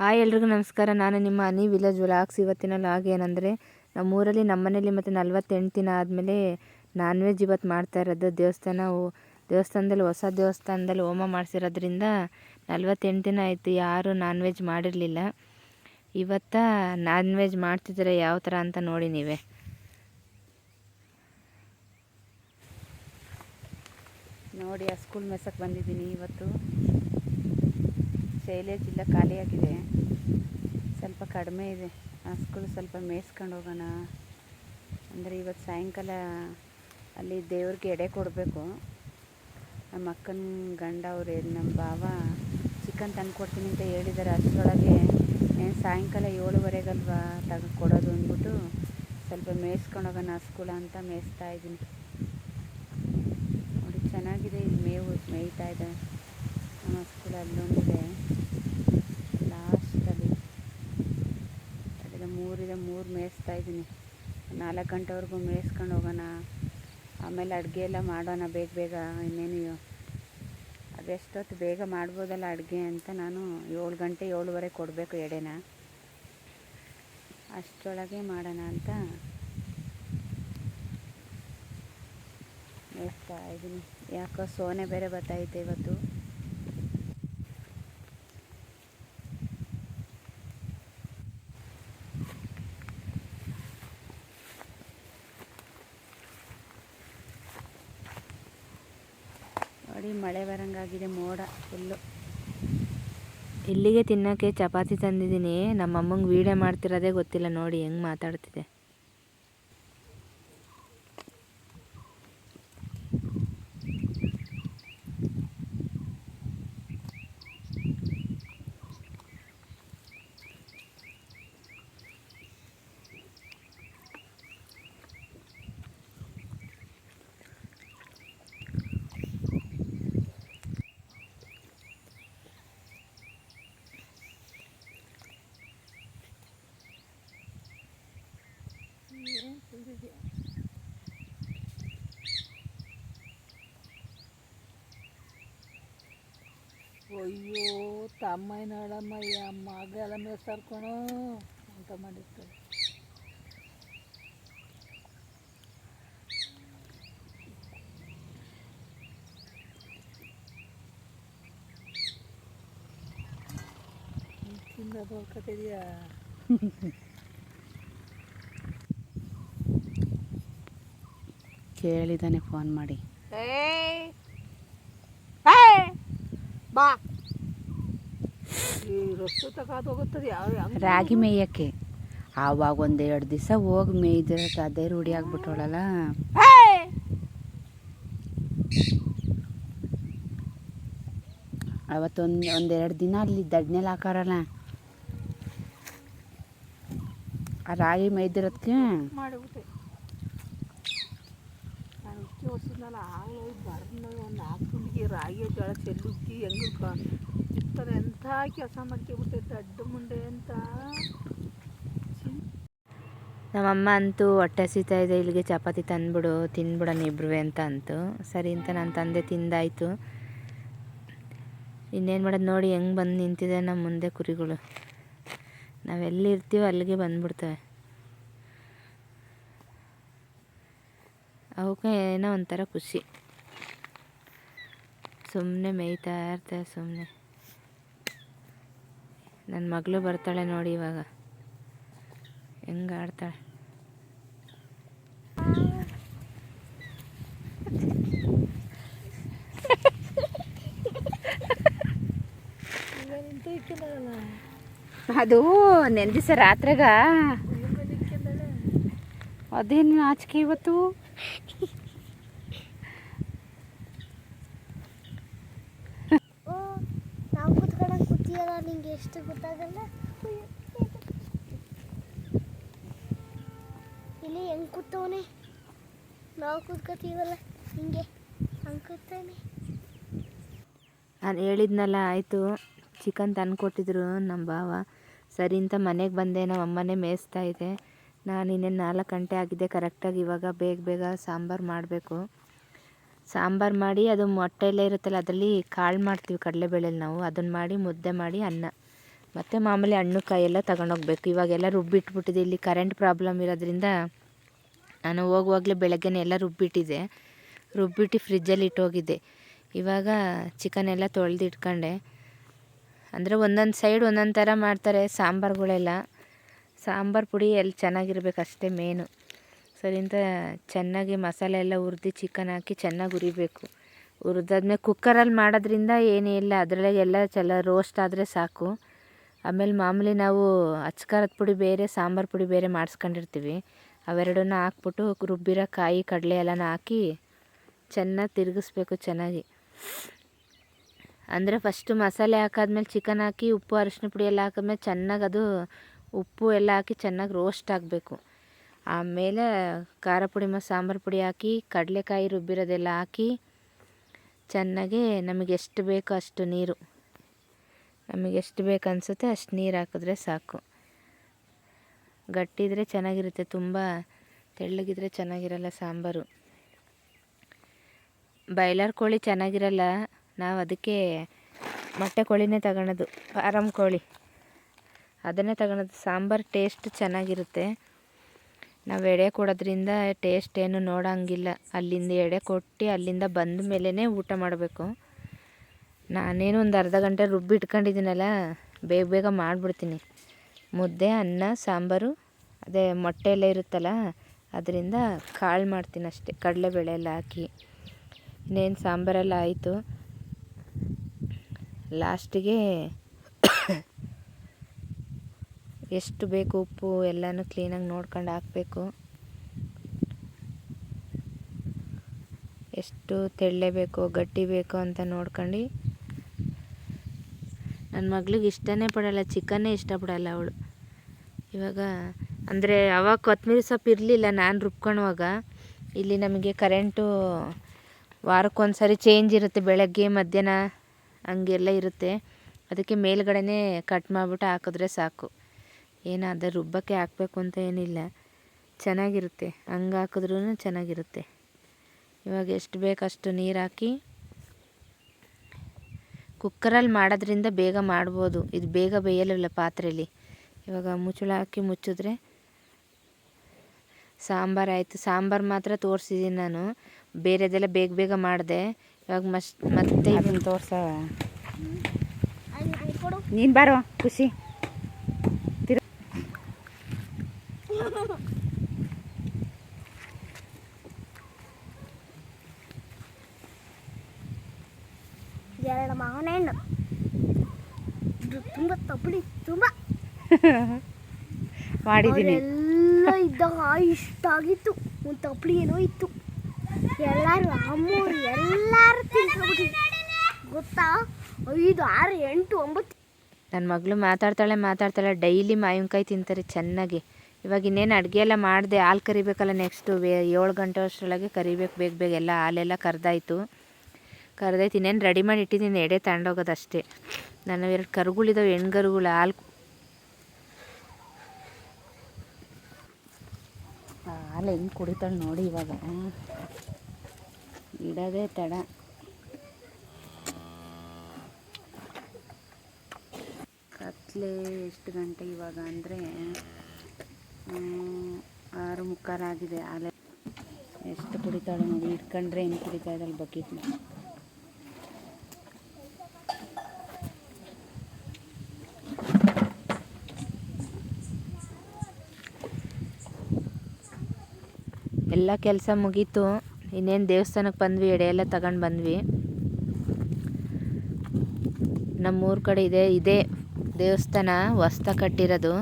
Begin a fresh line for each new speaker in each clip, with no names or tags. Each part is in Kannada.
ಹಾಯ್ ಎಲ್ರಿಗೂ ನಮಸ್ಕಾರ. ನಾನು ನಿಮ್ಮ ಅನಿ ವಿಲೇಜ್ ವ್ಲಾಗ್ಸ್. ಇವತ್ತಿನ ಲಾಗ್ ಏನಂದರೆ, ನಮ್ಮೂರಲ್ಲಿ, ನಮ್ಮನೇಲಿ ಮತ್ತು ನಲ್ವತ್ತೆಂಟು ದಿನ ಆದಮೇಲೆ ನಾನ್ ವೆಜ್ ಇವತ್ತು ಮಾಡ್ತಾ ಇರೋದು. ದೇವಸ್ಥಾನ ದೇವಸ್ಥಾನದಲ್ಲಿ, ಹೊಸ ದೇವಸ್ಥಾನದಲ್ಲಿ ಹೋಮ ಮಾಡಿಸಿರೋದ್ರಿಂದ ನಲ್ವತ್ತೆಂಟು ದಿನ ಆಯಿತು. ಯಾರೂ ನಾನ್ ವೆಜ್ ಮಾಡಿರಲಿಲ್ಲ. ಇವತ್ತ ನಾನ್ ವೆಜ್ ಮಾಡ್ತಿದ್ರೆ ಯಾವ ಥರ ಅಂತ ನೋಡಿ ನೀವೇ.
ನೋಡಿ, ಆ ಸ್ಕೂಲ್ ಮೆಸಕ್ಕೆ ಬಂದಿದ್ದೀನಿ ಇವತ್ತು. ಶೈಲೇಜ್ ಇಲ್ಲ ಖಾಲಿಯಾಗಿದೆ. ಸ್ವಲ್ಪ ಕಡಿಮೆ ಇದೆ. ಸ್ಕೂಲ್ ಸ್ವಲ್ಪ ಮೇಯಿಸ್ಕೊಂಡು ಹೋಗೋಣ. ಅಂದರೆ ಇವತ್ತು ಸಾಯಂಕಾಲ ಅಲ್ಲಿ ದೇವ್ರಿಗೆ ಎಡೆ ಕೊಡಬೇಕು. ನಮ್ಮ ಅಕ್ಕನ ಗಂಡ ಅವ್ರು ನಮ್ಮ ಬಾವ ಚಿಕನ್ ತಂದು ಕೊಡ್ತೀನಿ ಅಂತ ಹೇಳಿದ್ದಾರೆ ಅಷ್ಟರೊಳಗೆ ಏನು ಸಾಯಂಕಾಲ ಏಳುವರೆಗಲ್ವಾ ತಗ ಕೊಡೋದು ಅಂದ್ಬಿಟ್ಟು ಸ್ವಲ್ಪ ಮೇಯಿಸ್ಕೊಂಡು ಹೋಗೋಣ ಆ ಸ್ಕೂಲ ಅಂತ ಮೇಯಿಸ್ತಾ ಇದ್ದೀನಿ. ನೋಡಿ, ಚೆನ್ನಾಗಿದೆ ಇಲ್ಲಿ ಮೇವು, ಮೇಯ್ತಾ ಇದೆ. ನಮ್ಮ ಸ್ಕೂಲ್ ಅಲ್ಲೊಂದಿದೆ ಲಾಸ್ಟಲ್ಲಿ ಅಲ್ಲಿದೆ ಮೂರಿದೆ, ಮೂರು ಮೇಯಿಸ್ತಾ ಇದ್ದೀನಿ. ನಾಲ್ಕು ಗಂಟೆವರೆಗೂ ಮೇಯಿಸ್ಕೊಂಡು ಹೋಗೋಣ. ಆಮೇಲೆ ಅಡುಗೆ ಎಲ್ಲ ಮಾಡೋಣ ಬೇಗ ಬೇಗ, ಇನ್ನೇನು ಅದೆಷ್ಟೊತ್ತು ಬೇಗ ಮಾಡ್ಬೋದಲ್ಲ ಅಡುಗೆ ಅಂತ ನಾನು ಏಳು ಗಂಟೆ ಏಳುವರೆ ಕೊಡಬೇಕು ಎಡೆನ. ಅಷ್ಟರೊಳಗೆ ಮಾಡೋಣ ಅಂತ ಮೇಯಿಸ್ತಾ ಇದ್ದೀನಿ. ಯಾಕೋ ಸೋನೆ ಬೇರೆ ಬರ್ತೈತೆ ಇವತ್ತು. ನೋಡಿ ಮಳೆ ಬರಂಗಾಗಿದೆ ಮೋಡ ಫುಲ್ಲು
ಇಲ್ಲಿಗೆ ತಿನ್ನೋಕ್ಕೆ ಚಪಾತಿ ತಂದಿದ್ದೀನಿ. ನಮ್ಮ ಅಮ್ಮಂಗೆ ವೀಡಿಯೋ ಮಾಡ್ತಿರೋದೇ ಗೊತ್ತಿಲ್ಲ ನೋಡಿ, ಹೆಂಗೆ ಮಾತಾಡ್ತಿದೆ
అయ్యో తమ్మైనాడమ్మయ్యా మాగాలం వేస్తారు కొను అంత మండిస్తుంది కింద దొరకతేదియా?
ಕೇಳಿದ್ದಾನೆ ಫೋನ್ ಮಾಡಿ.
ಬಾ.
ರಾಗಿ ಮೇಯಕ್ಕೆ. ಆವಾಗ ಒಂದು ಎರಡು ದಿವಸ ಹೋಗಿ ಮೇಯ್ದಿರಕ್ಕೆ ಅದೇ ರೂಢಿ ಆಗ್ಬಿಟ್ಟವಳಲ್ಲ. ಅವತ್ತೊಂದು ಒಂದೆರಡು ದಿನ ಅಲ್ಲಿ ದಡ್ನೆಲ್ಲ ಹಾಕಾರಲ್ಲ. ಆ ರಾಗಿ ಮೇಯ್ದಿರೋದಕ್ಕೆ
ಮಾಡಿಬಿಟ್ಟೆ ನಾನು ಹೊಸಿದ್ನಲ್ಲ ಆಗಲೇ ಬರ್ನ ಒಂದು ತುಂಬಿಗೆ ರಾಗಿ ಜೋಳ ಚೆಲ್ಲುಕ್ಕಿ ಹೆಂಗೆ ಇರ್ತಾರೆ ಎಂಥ ಕೆಲಸ ಮಾಡ್ಕೊಬಿಟ್ಟೈತೆ ದಡ್ಡ ಮುಂಡೆ ಅಂತ.
ನಮ್ಮಮ್ಮ ಅಂತೂ ಹೊಟ್ಟೆ ಇದೆ, ಇಲ್ಲಿಗೆ ಚಪಾತಿ ತಂದ್ಬಿಡು ತಿಂದ್ಬಿಡೋಣ ಇಬ್ರು ಅಂತ ಅಂತು. ಸರಿ ಅಂತ ನಾನು ತಂದೆ ತಿಂದಾಯಿತು. ಇನ್ನೇನು ಮಾಡೋದು ನೋಡಿ, ಹೆಂಗೆ ಬಂದು ನಿಂತಿದೆ ನಮ್ಮ ಮುಂದೆ ಕುರಿಗಳು. ನಾವೆಲ್ಲಿ ಇರ್ತೀವೋ ಅಲ್ಲಿಗೆ ಬಂದ್ಬಿಡ್ತವೆ. ಅವಕ್ಕೆ ಏನೋ ಒಂಥರ ಖುಷಿ. ಸುಮ್ಮನೆ ಮೇಯ್ತಾ ಇರ್ತವೆ ಸುಮ್ಮನೆ ನನ್ನ ಮಗಳು ಬರ್ತಾಳೆ ನೋಡಿ ಇವಾಗ. ಹೆಂಗೆ ಆಡ್ತಾಳೆ.
ಅದು ನೆಂದಿಸ ರಾತ್ರಿಗ. ಅದೇನು ನಾಚಿಕೆ ಇವತ್ತು?
ನಾವು ಕುತ್ಕೊಂಡಂಗೆ ಕೂತಿಯಲ್ಲ, ನಿಂಗೆ ಎಷ್ಟು ಗೊತ್ತಾಗಲ್ಲ? ಇಲ್ಲಿ ಹೆಂಗ್ ಕೂತವನೆ? ನಾವು ಕೂತ್ಕೋತೀವಲ್ಲ, ಹಿಂಗೆ ಹಂಗೆ ಕೂತಾನೆ.
ನಾನು ಹೇಳಿದ್ನಲ್ಲ, ಆಯಿತು. ಚಿಕನ್ ತಂದು ಕೊಟ್ಟಿದ್ರು ನಮ್ಮ ಭಾವ. ಸರಿ ಅಂತ ಮನೆಗೆ ಬಂದೆ ನಮ್ಮ ಅಮ್ಮನೇ ಮೇಯಿಸ್ತಾ ಇದೆ. ನಾನು ಇನ್ನೇನು ನಾಲ್ಕು ಗಂಟೆ ಆಗಿದೆ ಕರೆಕ್ಟಾಗಿ ಇವಾಗ ಬೇಗ ಬೇಗ ಸಾಂಬಾರು ಮಾಡಬೇಕು. ಸಾಂಬಾರು ಮಾಡಿ ಅದು ಮೊಟ್ಟೆ ಎಲ್ಲ ಇರುತ್ತಲ್ಲ, ಅದರಲ್ಲಿ ಕಾಳು ಮಾಡ್ತೀವಿ ಕಡಲೆಬೇಳೆಲಿ ನಾವು. ಅದನ್ನು ಮಾಡಿ ಮುದ್ದೆ ಮಾಡಿ ಅನ್ನ. ಮತ್ತು ಮಾಮೂಲಿ ಹಣ್ಣು ಕಾಯಿ ಎಲ್ಲ ತಗೊಂಡೋಗ್ಬೇಕು ಇವಾಗೆಲ್ಲ ರುಬ್ಬಿಟ್ಬಿಟ್ಟಿದೆ. ಇಲ್ಲಿ ಕರೆಂಟ್ ಪ್ರಾಬ್ಲಮ್ ಇರೋದ್ರಿಂದ ನಾನು ಹೋಗುವಾಗಲೇ ಬೆಳಗ್ಗೆನೇ ಎಲ್ಲ ರುಬ್ಬಿಟ್ಟಿದೆ. ರುಬ್ಬಿಟ್ಟು ಫ್ರಿಜ್ಜಲ್ಲಿ ಇಟ್ಟೋಗಿದ್ದೆ. ಇವಾಗ ಚಿಕನ್ ಎಲ್ಲ ತೊಳೆದಿಟ್ಕೊಂಡೆ. ಅಂದರೆ ಒಂದೊಂದು ಸೈಡ್ ಒಂದೊಂದು ಥರ ಮಾಡ್ತಾರೆ ಸಾಂಬಾರುಗಳೆಲ್ಲ. ಸಾಂಬಾರು ಪುಡಿ ಎಲ್ಲಿ ಚೆನ್ನಾಗಿರ್ಬೇಕು ಅಷ್ಟೇ ಮೇನು ಸರಿಯಿಂದ ಚೆನ್ನಾಗಿ ಮಸಾಲೆ ಎಲ್ಲ ಹುರಿದು ಚಿಕನ್ ಹಾಕಿ ಚೆನ್ನಾಗಿ ಹುರಿಬೇಕು. ಹುರಿದಾದ್ಮೇಲೆ ಕುಕ್ಕರಲ್ಲಿ ಮಾಡೋದ್ರಿಂದ ಏನೂ ಇಲ್ಲ ಅದರೊಳಗೆ ಎಲ್ಲ ಚೆಲ್ಲ ರೋಸ್ಟ್ ಆದರೆ ಸಾಕು. ಆಮೇಲೆ ಮಾಮೂಲಿ ನಾವು ಅಚ್ಕಾರದ ಪುಡಿ ಬೇರೆ, ಸಾಂಬಾರು ಪುಡಿ ಬೇರೆ ಮಾಡಿಸ್ಕೊಂಡಿರ್ತೀವಿ. ಅವೆರಡನ್ನ ಹಾಕ್ಬಿಟ್ಟು ರುಬ್ಬಿರೋ ಕಾಯಿ, ಕಡಲೆ ಎಲ್ಲನ ಹಾಕಿ ಚೆನ್ನಾಗಿ ತಿರುಗಿಸ್ಬೇಕು ಚೆನ್ನಾಗಿ. ಅಂದರೆ ಫಸ್ಟು ಮಸಾಲೆ ಹಾಕಾದ್ಮೇಲೆ ಚಿಕನ್ ಹಾಕಿ, ಉಪ್ಪು ಅರಿಶಿನ ಪುಡಿ ಎಲ್ಲ ಹಾಕಿದ್ಮೇಲೆ ಚೆನ್ನಾಗಿ ಅದು ಉಪ್ಪು ಎಲ್ಲ ಹಾಕಿ ಚೆನ್ನಾಗಿ ರೋಸ್ಟ್ ಆಗಬೇಕು. ಆಮೇಲೆ ಖಾರ ಪುಡಿ ಮತ್ತು ಸಾಂಬಾರು ಪುಡಿ ಹಾಕಿ, ಕಡಲೆಕಾಯಿ ರುಬ್ಬಿರೋದೆಲ್ಲ ಹಾಕಿ, ಚೆನ್ನಾಗಿ ನಮಗೆ ಎಷ್ಟು ಬೇಕೋ ಅಷ್ಟು ನೀರು. ನಮಗೆ ಎಷ್ಟು ಬೇಕು ಅನಿಸುತ್ತೆ ಅಷ್ಟು ನೀರು ಹಾಕಿದ್ರೆ ಸಾಕು. ಗಟ್ಟಿದ್ರೆ ಚೆನ್ನಾಗಿರುತ್ತೆ, ತುಂಬ ತೆಳ್ಳಗಿದ್ರೆ ಚೆನ್ನಾಗಿರಲ್ಲ ಸಾಂಬಾರು. ಬಾಯ್ಲರ್ ಕೋಳಿ ಚೆನ್ನಾಗಿರಲ್ಲ, ನಾವು ಅದಕ್ಕೆ ಮೊಟ್ಟೆ ಕೋಳಿನೇ ತಗೊಳೋದು ಫಾರಮ್ ಕೋಳಿ. ಅದನ್ನೇ ತಗೊಳೋದು. ಸಾಂಬಾರು ಟೇಸ್ಟ್ ಚೆನ್ನಾಗಿರುತ್ತೆ. ನಾವು ಎಡೆ ಕೊಡೋದ್ರಿಂದ ಟೇಸ್ಟ್ ಏನು ನೋಡೋಂಗಿಲ್ಲ. ಅಲ್ಲಿಂದ ಎಡೆ ಕೊಟ್ಟು ಅಲ್ಲಿಂದ ಬಂದ ಮೇಲೇ ಊಟ ಮಾಡಬೇಕು. ನಾನೇನು ಒಂದು ಅರ್ಧ ಗಂಟೆ ರುಬ್ಬಿ ಇಟ್ಕೊಂಡಿದ್ದೀನಲ್ಲ, ಬೇಗ ಬೇಗ ಮಾಡಿಬಿಡ್ತೀನಿ. ಮುದ್ದೆ, ಅನ್ನ, ಸಾಂಬಾರು, ಅದೇ ಮೊಟ್ಟೆ ಎಲ್ಲ ಇರುತ್ತಲ್ಲ, ಅದರಿಂದ ಕಾಳು ಮಾಡ್ತೀನಿ ಅಷ್ಟೇ. ಕಡಲೆಬೇಳೆ ಎಲ್ಲ ಹಾಕಿ. ಇನ್ನೇನು ಸಾಂಬಾರೆಲ್ಲ ಆಯಿತು. ಲಾಸ್ಟಿಗೆ ಎಷ್ಟು ಬೇಕು ಉಪ್ಪು ಎಲ್ಲನೂ ಕ್ಲೀನಾಗಿ ನೋಡ್ಕೊಂಡು ಹಾಕಬೇಕು. ಎಷ್ಟು ತೆಳ್ಳೆ ಬೇಕು ಗಟ್ಟಿ ಬೇಕು ಅಂತ ನೋಡ್ಕೊಂಡು. ನನ್ನ ಮಗಳಿಗೆ ಇಷ್ಟನೇ ಪಡೋಲ್ಲ, ಚಿಕನ್ನೇ ಇಷ್ಟಪಡಲ್ಲ ಅವಳು. ಇವಾಗ ಅಂದರೆ ಅವಾಗ ಕೊತ್ತಂಬರಿ ಸೊಪ್ಪು ಇರಲಿಲ್ಲ, ನಾನು ರುಬ್ಕೊಳ್ಳುವಾಗ ಇಲ್ಲಿ ನಮಗೆ ಕರೆಂಟು ವಾರಕ್ಕೊಂದ್ಸರಿ ಚೇಂಜ್ ಇರುತ್ತೆ, ಬೆಳಗ್ಗೆ, ಮಧ್ಯಾಹ್ನ ಹಂಗೆಲ್ಲ ಇರುತ್ತೆ. ಅದಕ್ಕೆ ಮೇಲ್ಗಡೆನೇ ಕಟ್ ಮಾಡಿಬಿಟ್ಟು ಹಾಕಿದ್ರೆ ಸಾಕು. ಏನು ಅದು ರುಬ್ಬಕ್ಕೆ ಹಾಕಬೇಕು ಅಂತ ಏನಿಲ್ಲ. ಚೆನ್ನಾಗಿರುತ್ತೆ. ಹಂಗೆ ಹಾಕಿದ್ರೂ ಚೆನ್ನಾಗಿರುತ್ತೆ. ಇವಾಗ ಎಷ್ಟು ಬೇಕಷ್ಟು ಅಷ್ಟು ನೀರು ಹಾಕಿ ಕುಕ್ಕರಲ್ಲಿ ಮಾಡೋದ್ರಿಂದ ಬೇಗ ಮಾಡ್ಬೋದು. ಇದು ಬೇಗ ಬೇಯಲಿಲ್ಲ ಪಾತ್ರೆಯಲ್ಲಿ ಇವಾಗ ಮುಚ್ಚಳ ಹಾಕಿ ಮುಚ್ಚಿದ್ರೆ ಸಾಂಬಾರು ಆಯಿತು. ಸಾಂಬಾರು ಮಾತ್ರ ತೋರಿಸಿದ್ದೀನಿ ನಾನು. ಬೇರೆದೆಲ್ಲ ಬೇಗ ಬೇಗ ಮಾಡಿದೆ. ಇವಾಗ ಮಸ್ ಮತ್ತೆ
ಇದನ್ನು ತೋರ್ಸ. ನೀನು ಬಾರೋ ಖುಷಿ ತಿರು
ಎರಡು ಮಾವನ ಹಣ್ಣು ಇದು ತುಂಬ ತಪ್ಪಲಿ ತುಂಬ
ಮಾಡಿದ್ದೀನಿ.
ಎಲ್ಲ ಇದ್ದಾಗ ಇಷ್ಟ ಆಗಿತ್ತು. ಒಂದು ತಪ್ಪಲಿ ಏನೋ ಇತ್ತು. ಎಲ್ಲರೂ ಅಮ್ಮೂರು ಎಲ್ಲರೂ ತಿನ್ಕೊಂಡ್ಬಿಟ್ಟಿದ್ರು ಗೊತ್ತಾ? ಐದು ಆರು ಎಂಟು ಒಂಬತ್ತು.
ನನ್ನ ಮಗಳು ಮಾತಾಡ್ತಾಳೆ ಮಾತಾಡ್ತಾಳೆ. ಡೈಲಿ ಮಾವಿನಕಾಯಿ ತಿಂತಾರೆ ಚೆನ್ನಾಗಿ. ಇವಾಗ ಇನ್ನೇನು ಅಡುಗೆ ಎಲ್ಲ ಮಾಡಿದೆ ಹಾಲು ಕರಿಬೇಕಲ್ಲ ನೆಕ್ಸ್ಟು ಬೇ ಏಳು ಗಂಟೆ ಅಷ್ಟರೊಳಗೆ ಕರಿಬೇಕು ಬೇಗ ಬೇಗ ಎಲ್ಲ ಹಾಲೆಲ್ಲ ಕರೆದಾಯ್ತು. ಕರೆದಾಯ್ತು ಇನ್ನೇನು ರೆಡಿ ಮಾಡಿ ಇಟ್ಟಿದ್ದೀನಿ ಎಡೆ ತಗೊಂಡೋಗೋದು ಅಷ್ಟೇ ನನ್ನ ಎರಡು ಕರುಗಳಿದ್ದಾವೆ ಹೆಣ್ಗರುಗಳು ಹಾಲು
ಹಾಲು ಹೆಂಗೆ ಕುಡಿತಾಳೆ ನೋಡಿ ಇವಾಗ. ಇಡೋದೇ ತಡ. ಕತ್ಲೆ ಎಷ್ಟು ಗಂಟೆ ಇವಾಗ ಅಂದರೆ ಆರು ಮುಕ್ಕಾಲಾಗಿದೆ ಹಾಲೆ ಎಷ್ಟು ಕುಡಿತಾಳೆ ನೋಡಿ ಇಟ್ಕೊಂಡ್ರೆ ಹೆಂಗೆ ಕುಡಿತಾ ಇದ್ದಾಳೆ ಬಕೆಟ್ನ.
ಎಲ್ಲ ಕೆಲಸ ಮುಗೀತು. ಇನ್ನೇನು ದೇವಸ್ಥಾನಕ್ಕೆ ಬಂದ್ವಿ ಎಡೆ ಎಲ್ಲ ತಗೊಂಡು ಬಂದ್ವಿ. ನಮ್ಮೂರ ಕಡೆ ಇದೆ, ಇದೇ ದೇವಸ್ಥಾನ ಹೊಸ್ತ ಕಟ್ಟಿರೋದು.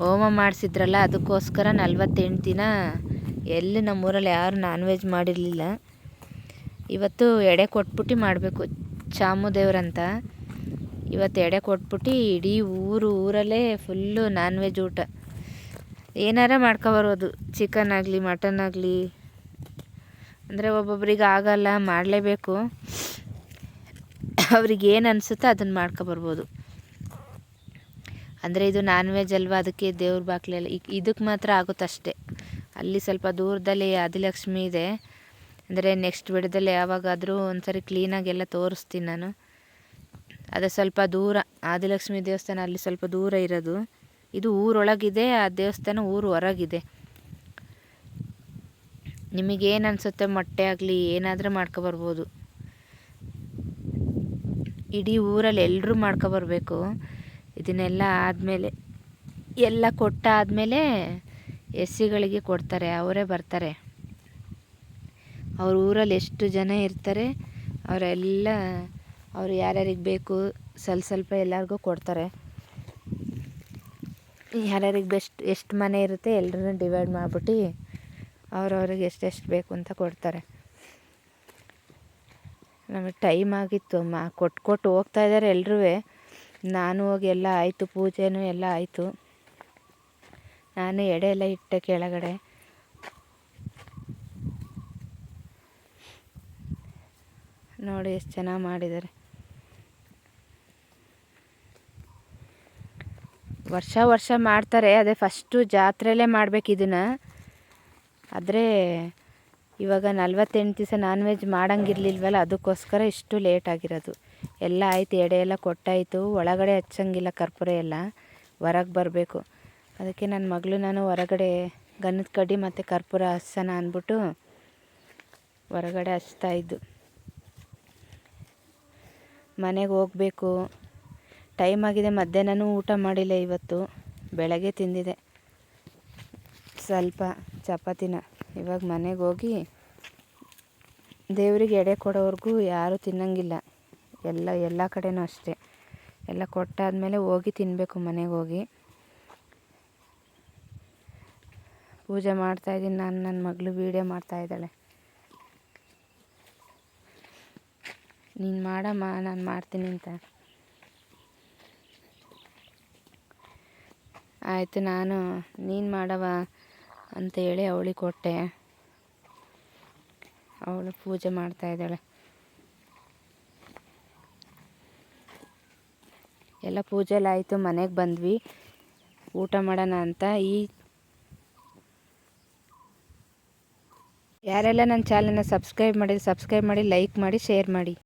ಹೋಮ ಮಾಡಿಸಿದ್ರಲ್ಲ, ಅದಕ್ಕೋಸ್ಕರ ನಲ್ವತ್ತೆಂಟು ದಿನ ಎಲ್ಲಿ ನಮ್ಮೂರಲ್ಲಿ ಯಾರು ನಾನ್ ವೆಜ್ ಮಾಡಿರಲಿಲ್ಲ. ಇವತ್ತು ಎಡೆ ಕೊಟ್ಬಿಟ್ಟು ಮಾಡಬೇಕು, ಚಾಮು ದೇವ್ರಂತ. ಇವತ್ತು ಎಡೆ ಕೊಟ್ಬಿಟ್ಟು ಇಡೀ ಊರು, ಊರಲ್ಲೇ ಫುಲ್ಲು ನಾನ್ ವೆಜ್ ಊಟ. ಏನಾರ ಮಾಡ್ಕೊಬರೋದು. ಚಿಕನ್ ಆಗಲಿ ಮಟನ್ ಆಗಲಿ. ಅಂದರೆ ಒಬ್ಬೊಬ್ರಿಗೆ ಆಗಲ್ಲ, ಮಾಡಲೇಬೇಕು. ಅವ್ರಿಗೆ ಏನು ಅನಿಸುತ್ತೋ ಅದನ್ನು ಮಾಡ್ಕೊಬರ್ಬೋದು. ಅಂದರೆ ಇದು ನಾನ್ ವೆಜ್ ಅಲ್ವಾ, ಅದಕ್ಕೆ ದೇವ್ರ ಬಾಕ್ಲೆಲ್ಲ ಇದಕ್ಕೆ ಮಾತ್ರ ಆಗುತ್ತಷ್ಟೇ. ಅಲ್ಲಿ ಸ್ವಲ್ಪ ದೂರದಲ್ಲಿ ಆದಿಲಕ್ಷ್ಮಿ ಇದೆ. ಅಂದರೆ ನೆಕ್ಸ್ಟ್ ಬಿಡದಲ್ಲಿ ಯಾವಾಗಾದರೂ ಒಂದ್ಸರಿ ಕ್ಲೀನಾಗೆಲ್ಲ ತೋರಿಸ್ತೀನಿ ನಾನು. ಅದು ಸ್ವಲ್ಪ ದೂರ, ಆದಿಲಕ್ಷ್ಮಿ ದೇವಸ್ಥಾನ ಅಲ್ಲಿ ಸ್ವಲ್ಪ ದೂರ ಇರೋದು. ಇದು ಊರೊಳಗಿದೆ, ಆ ದೇವಸ್ಥಾನ ಊರು ಹೊರಗಿದೆ. ನಿಮಗೇನು ಅನಿಸುತ್ತೆ? ಮೊಟ್ಟೆ ಆಗಲಿ, ಏನಾದರೂ ಮಾಡ್ಕೊಬರ್ಬೋದು ಇಡೀ ಊರಲ್ಲಿ ಎಲ್ಲರೂ ಮಾಡ್ಕೊಬರ್ಬೇಕು ಇದನ್ನೆಲ್ಲ ಆದಮೇಲೆ, ಎಲ್ಲ ಕೊಟ್ಟಾದಮೇಲೆ ಎಸ್ ಸಿಗಳಿಗೆ ಕೊಡ್ತಾರೆ, ಅವರೇ ಬರ್ತಾರೆ. ಅವ್ರ ಊರಲ್ಲಿ ಎಷ್ಟು ಜನ ಇರ್ತಾರೆ, ಅವರೆಲ್ಲ, ಅವ್ರು ಯಾರ್ಯಾರಿಗೆ ಬೇಕು, ಸ್ವಲ್ಪ ಸ್ವಲ್ಪ ಎಲ್ಲರಿಗೂ ಕೊಡ್ತಾರೆ. ಯಾರ್ಯಾರಿಗೆ ಬೆಸ್ಟ್, ಎಷ್ಟು ಮನೆ ಇರುತ್ತೆ ಎಲ್ಲರನ್ನೂ ಡಿವೈಡ್ ಮಾಡಿಬಿಟ್ಟು ಅವ್ರವ್ರಿಗೆ ಎಷ್ಟೆಷ್ಟು ಬೇಕು ಅಂತ ಕೊಡ್ತಾರೆ. ನಮಗೆ ಟೈಮ್ ಆಗಿತ್ತು, ಮಾ ಕೊಟ್ಟು ಕೊಟ್ಟು ಹೋಗ್ತಾ ಇದ್ದಾರೆ ಎಲ್ಲರೂ ನಾನು ಹೋಗಿ ಎಲ್ಲ ಆಯಿತು, ಪೂಜೆನೂ ಎಲ್ಲ ಆಯಿತು. ನಾನು ಎಡೆ ಎಲ್ಲ ಇಟ್ಟೆ ಕೆಳಗಡೆ. ನೋಡಿ, ಎಷ್ಟು ಚೆನ್ನಾಗಿ ಮಾಡಿದ್ದಾರೆ. ವರ್ಷ ವರ್ಷ ಮಾಡ್ತಾರೆ, ಅದೇ ಫಸ್ಟು ಜಾತ್ರೆಯಲ್ಲೇ ಮಾಡ್ಬೇಕು ಇದನ್ನು. ಆದರೆ ಇವಾಗ ನಲ್ವತ್ತೆಂಟು ದಿವಸ ನಾನ್ ವೆಜ್ ಮಾಡೋಂಗಿರ್ಲಿಲ್ವಲ್ಲ, ಅದಕ್ಕೋಸ್ಕರ ಇಷ್ಟು ಲೇಟ್ ಆಗಿರೋದು. ಎಲ್ಲ ಆಯ್ತು, ಎಡೆ ಎಲ್ಲ ಕೊಟ್ಟಾಯಿತು, ಒಳಗಡೆ ಹಚ್ಚಂಗಿಲ್ಲ ಕರ್ಪೂರ ಎಲ್ಲ, ಹೊರಗೆ ಬರಬೇಕು. ಅದಕ್ಕೆ ನನ್ನ ಮಗಳು ನಾನು ಹೊರಗಡೆ ಗನ್ನದ ಕಡ್ಡಿ ಮತ್ತು ಕರ್ಪೂರ ಹಚ್ಚೋಣ ಅಂದ್ಬಿಟ್ಟು ಹೊರಗಡೆ ಹಚ್ತಾಯಿದ್ದು ಮನೆಗೆ ಹೋಗಬೇಕು. ಟೈಮ್ ಆಗಿದೆ, ಮಧ್ಯಾಹ್ನನೂ ಊಟ ಮಾಡಿಲ್ಲ ಇವತ್ತು. ಬೆಳಗ್ಗೆ ತಿಂದಿದೆ. ಸ್ವಲ್ಪ ಚಪಾತಿನ. ಇವಾಗ ಮನೆಗೆ ಹೋಗಿ ದೇವರಿಗೆ ಎಡೆ ಕೊಡೋವರೆಗೂ ಯಾರೂ ತಿನ್ನಂಗಿಲ್ಲ. ಎಲ್ಲ ಎಲ್ಲ ಕಡೆನೂ ಅಷ್ಟೇ. ಎಲ್ಲ ಕೊಟ್ಟಾದಮೇಲೆ ಹೋಗಿ ತಿನ್ನಬೇಕು ಮನೆಗೆ ಹೋಗಿ. ಪೂಜೆ ಮಾಡ್ತಾಯಿದ್ದೀನಿ ನಾನು ನನ್ನ ಮಗಳು ವೀಡಿಯೋ ಮಾಡ್ತಾಯಿದ್ದಾಳೆ ನೀನು ಮಾಡಮ್ಮ, ನಾನು ಮಾಡ್ತೀನಿ ಅಂತ. ಆಯಿತು, ನಾನು ನೀನು ಮಾಡವ ಅಂತ ಹೇಳಿ ಅವಳಿಗೆ ಕೊಟ್ಟೆ. ಅವಳು ಪೂಜೆ ಮಾಡ್ತಾ ಇದ್ದಾಳೆ. ಎಲ್ಲ ಪೂಜೆ ಎಲ್ಲ ಆಯಿತು, ಮನೆಗೆ ಬಂದ್ವಿ. ಊಟ ಮಾಡೋಣ ಅಂತ. ಈ ಯಾರೆಲ್ಲ ನನ್ನ ಚಾನಲ್ನ ಸಬ್ಸ್ಕ್ರೈಬ್ ಮಾಡಿ ಸಬ್ಸ್ಕ್ರೈಬ್ ಮಾಡಿ ಲೈಕ್ ಮಾಡಿ ಶೇರ್ ಮಾಡಿ.